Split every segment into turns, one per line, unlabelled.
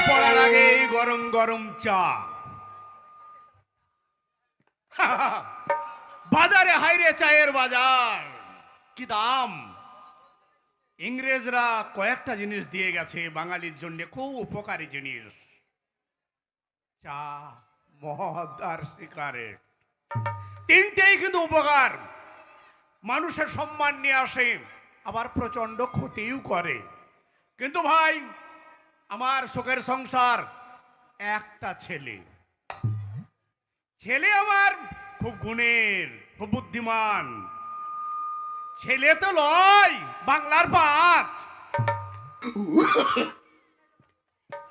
পড়ার আগে গরম গরম চা। বাজারে হাইরে চায়ের বাজার। কি দাম? ইংরেজরা কয়েকটা জিনিস দিয়ে গেছে বাঙালির জন্য, খুব উপকারী জিনিস। চা, মদ আর সিগারেট। তিনটেই কিন্তু উপকার। মানুষের সম্মান নিয়ে আসে, আবার প্রচণ্ড ক্ষতিও করে। কিন্তু ভাই আমার শোকের সংসার, একটা ছেলে। ছেলে আমার খুব গুণের, খুব বুদ্ধিমান। ছেলে তো লয়, বাংলার পাঁচ।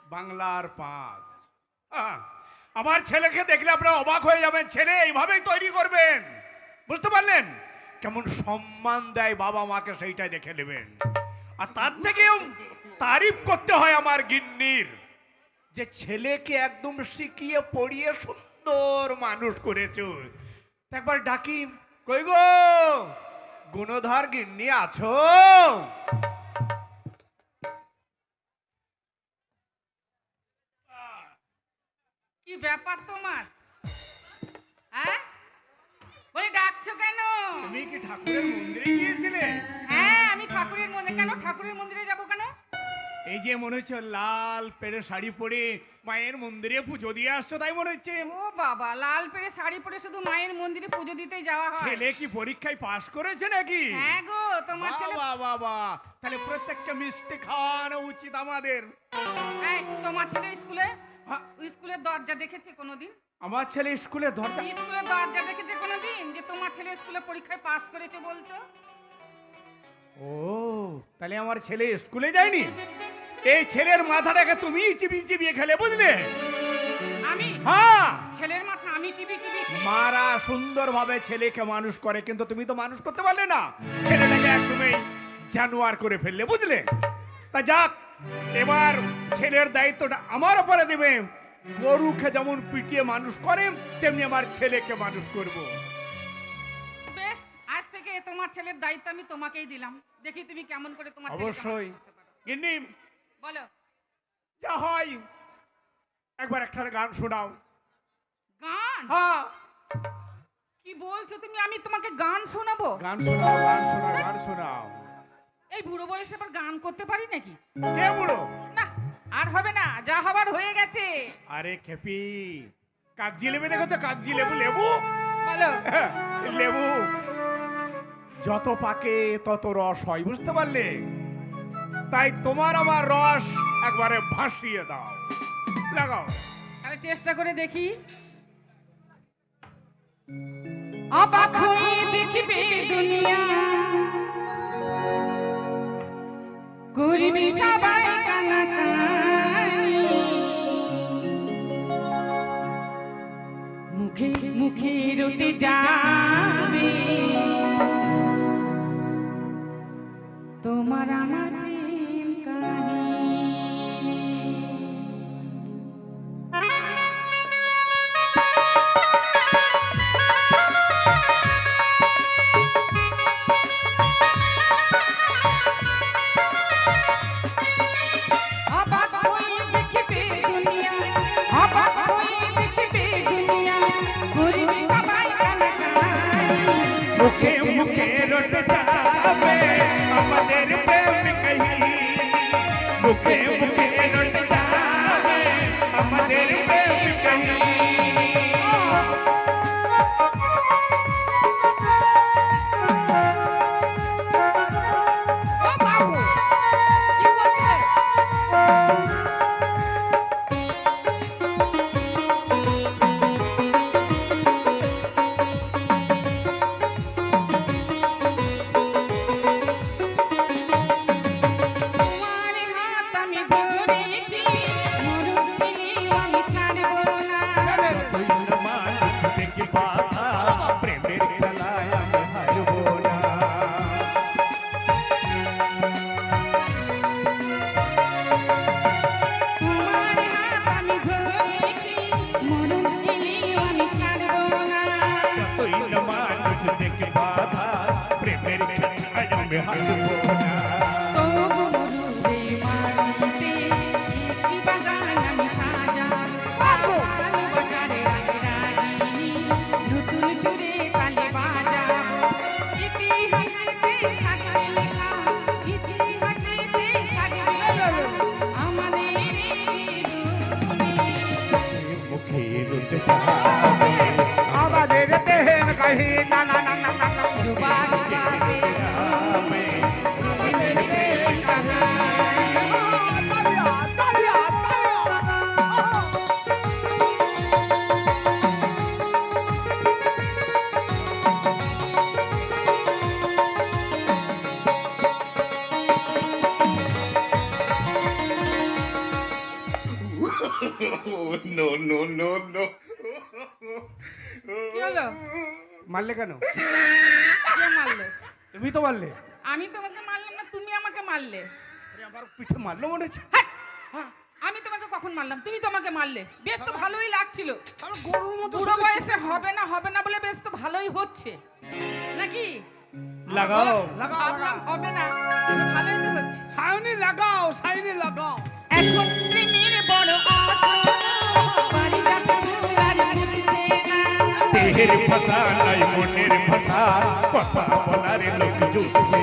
বাংলার পাঁচ। আমার ছেলেকে দেখলে আপনারা অবাক হয়ে যাবেন, ছেলে এইভাবেই তৈরি করবেন। বুঝতে পারলেন? কেমন সম্মান দেয় বাবা মাকে সেইটাই দেখে নেবেন। আর তার থেকেও তারিফ করতে হয় আমার গিন্নির। যে ছেলেকে একদম শিখিয়ে পড়িয়ে সুন্দর মানুষ করেছ। একবার ডাকি কই গো? গুণধর গিন্নি আছো?
কি ব্যাপার তোমার? হ্যাঁ? বলি ডাকছো কেন?
তুমি কি ঠাকুরের মন্দিরে গিয়েছিলে?
হ্যাঁ আমি ঠাকুরের মন্দিরে কেন ঠাকুরের মন্দিরে যাব
এই যে মনে হচ্ছে লাল পেরে শাড়ি পরে মায়ের মন্দিরে পুজো দিয়ে আসছো তাই মনে হচ্ছে?
ও বাবা লাল পেরে শাড়ি পরে শুধু মায়ের মন্দিরে পুজো দিতেই যাওয়া হয়।
ছেলে কি পরীক্ষায় পাশ করেছে নাকি?
হ্যাঁ গো তোমার ছেলে
বাবা বাবা তাহলে প্রত্যেকটা মিষ্টি খাওয়ানো উচিত আমাদের।
এই, তোমার ছেলে স্কুলে?
হ্যাঁ,
স্কুলের দরজা দেখেছে কোনোদিন?
আমার ছেলে স্কুলে দরজা
স্কুলের দরজা দেখেছে কোনোদিন যে তোমার ছেলে স্কুলে পরীক্ষায় পাস করেছে বলছো?
ও তাহলে আমার ছেলে স্কুলে যায়নি? এই ছেলের মাথাটাকে তুমি চিবিয়ে চিবিয়ে খেলে বুঝলে?
আমি?
হ্যাঁ।
ছেলের মাথা আমি টিভি টিভি
মারা সুন্দরভাবে ছেলেকে মানুষ করে কিন্তু তুমি তো মানুষ করতে পারলে না। ছেলেটাকে একদমই জানোয়ার করে ফেললে বুঝলে? তা যাক এবার ছেলের দায়িত্বটা আমার উপরে দেবে। গরুকে যেমন পিটিয়ে মানুষ করে তেমনি আমার ছেলেকে মানুষ করব।
বেশ আজ থেকে তোমার ছেলের দায়িত্ব আমি তোমাকেই দিলাম। দেখি তুমি কেমন করে তোমার
অবশ্যই। গিন্নি
বলো।
যা হয় একবার একটা গান শোনাও।
গান?
হ্যাঁ।
কি বলছো তুমি? আমি তোমাকে গান শোনাবো?
গান শোনাও গান শোনাও গান শোনাও।
এই বুড়ো বয়সে আবার গান করতে পারি নাকি?
কে বুড়ো?
না আর হবে না যা হবার হয়ে গেছে।
আরে খেপি কাগজি লেবু দেখেছ কাগজি লেবু লেবু।
বলো।
লেবু যত পাকে তত রস হয় বুঝতে পারলে? তাই তোমার আমার রস একবারে ভাসিয়ে দাও। লাগাও।
তাহলে চেষ্টা করে দেখি। অবাক হয়ে
no No, no, no, no.
কি হলো?
মারলে কেন?
কে মারলো?
তুমি তো মারলে।
আমি তোমাকে মারলাম না তুমি আমাকে মারলে।
আরে আমার পিঠে মারলো মনে হচ্ছে।
হ্যাঁ, আমি তোমাকে কখন মারলাম? তুমি তো আমাকে মারলে। বেশ তো ভালোই লাগছিল।
আমার গরুর মতো
বুড়ো বয়সে হবে না হবে না বলে বেশ তো ভালোই হচ্ছে। নাকি?
লাগাও।
ভাবলাম হবে না ভালোই তো হচ্ছে।
সায়নি লাগাও সায়নি লাগাও।
এখন প্রেমের বড় আশা, বাড়ি যাতে আর বুঝছে না।
দেহের ভাষা নাই মনের ভাষা কথা বলার লোক জুটছে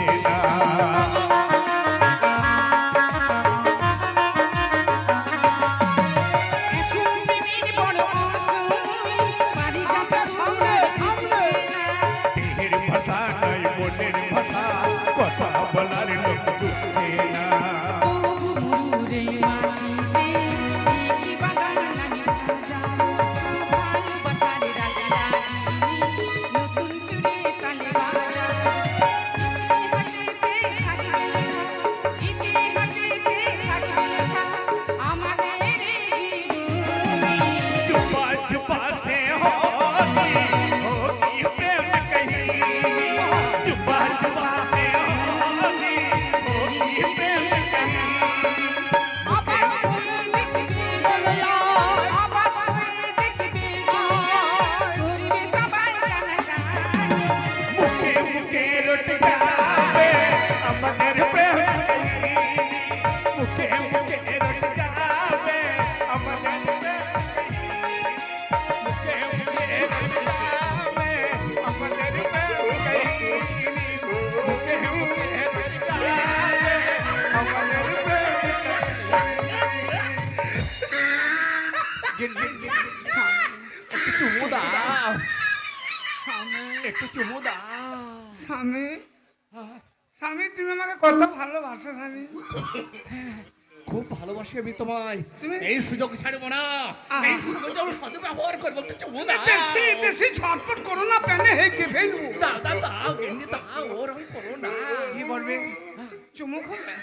একটু চুমু দাও
স্বামী স্বামী তুমি আমাকে কত ভালোবাসো স্বামী।
খুব ভালোবাসি আমি তোমায়।
তুমি-
এই সুযোগ ছাড়বো না। এই সুযোগ আমি সদ্ব্যবহার করব চুমু দাও
বেশি বেশি ছটফট করো না প্যানে হেঁকে ফেলব।
দাও দাও দাও এমনি দাও ওরকম করো না।
কি বলবে? চুমু খাবে?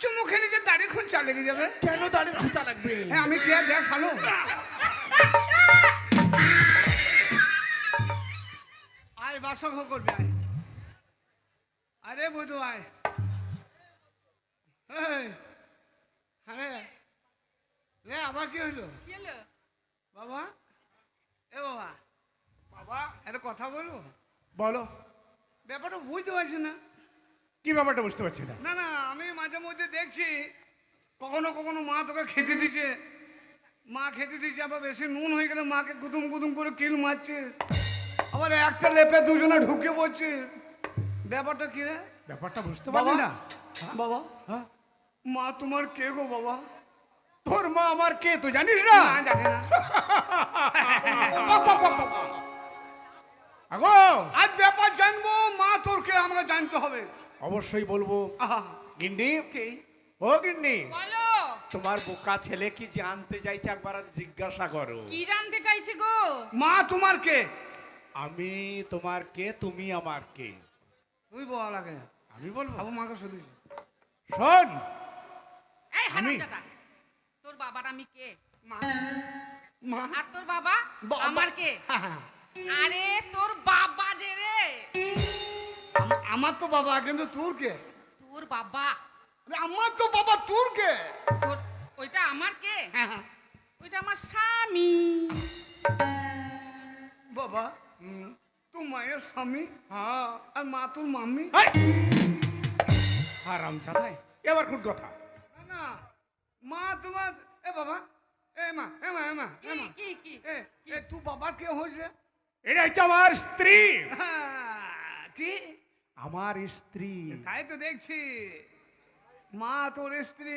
চুমু খেলে যে দাড়ি খুঁজা লেগে যাবে।
কেন দাঁড়িয়ে খুঁজা লাগবে?
হ্যাঁ আমি কে দেখ শালো বাসক করবে আয়। আরে বধু আয়। এই, আরে রে আবার কি হইল?
কি হলো?
বাবা এ বাবা
বাবা।
একটা কথা বলব
বলো।
ব্যাপারটা বুঝতে পারছি না।
কি ব্যাপারটা বুঝতে পারছি না?
না না আমি মাঝে মধ্যে দেখছি কখনো কখনো মা তোকে খেতে দিছে মা খেতে দিচ্ছে আবার বেশি নুন হয়ে গেলে মাকে গুদুম গুদুম করে কিল মারছে। আবার একটা লেপে দুজনে ঢুকে পড়ছে। ব্যাপারটা কি রে?
ব্যাপারটা বুঝতে পারলি না?
বাবা।
হ্যাঁ?
মা তোমার কে গো বাবা?
তোর মা আমার কে তুই জানিস না?
না জানি না।
আগো।
আজ ব্যাপার জানব মা তোর কে আমরা জানতে হবে।
অবশ্যই বলব।
আহা।
গিন্নি?
কে?
ও গিন্ডি
বলো।
তোমার বোকা ছেলে কি জানতে চাইছে একবার জিজ্ঞাসা করো।
কি জানতে চাইছি গো?
মা তোমার কে?
আমি তোমার কে তুমি আমার কে?
তুই বল আগে
আমি বলব?
বাবু মাকে শুধিস
শোন!
এই
আমি-
হারামজাদা তোর বাবার আমি কে?
মা। মা?
আর তোর বাবা। আমার কে। আরে তোর বাবা যে রে।
আমার তো বাবা কিন্তু তোর কে?
তোর বাবা।
আরে আমার তো বাবা তোর কে?
তোর ওইটা আমার কে?
হ্যাঁ, হ্যাঁ।
ওইটা আমার স্বামী।
বাবা তুই মায়ের স্বামী
হ্যাঁ।
আর মা তোর মাম্মি
চালাই এবার কোন কথা?
না মা তোমার এ বাবা এ মা এ মা এ মা এ মা। এ এ তুই বাবার কে হয়েছে?
এটা হচ্ছে আমার স্ত্রী।
হ্যাঁ, কি?
আমার স্ত্রী।
তাই তো দেখছি। মা তোর স্ত্রী।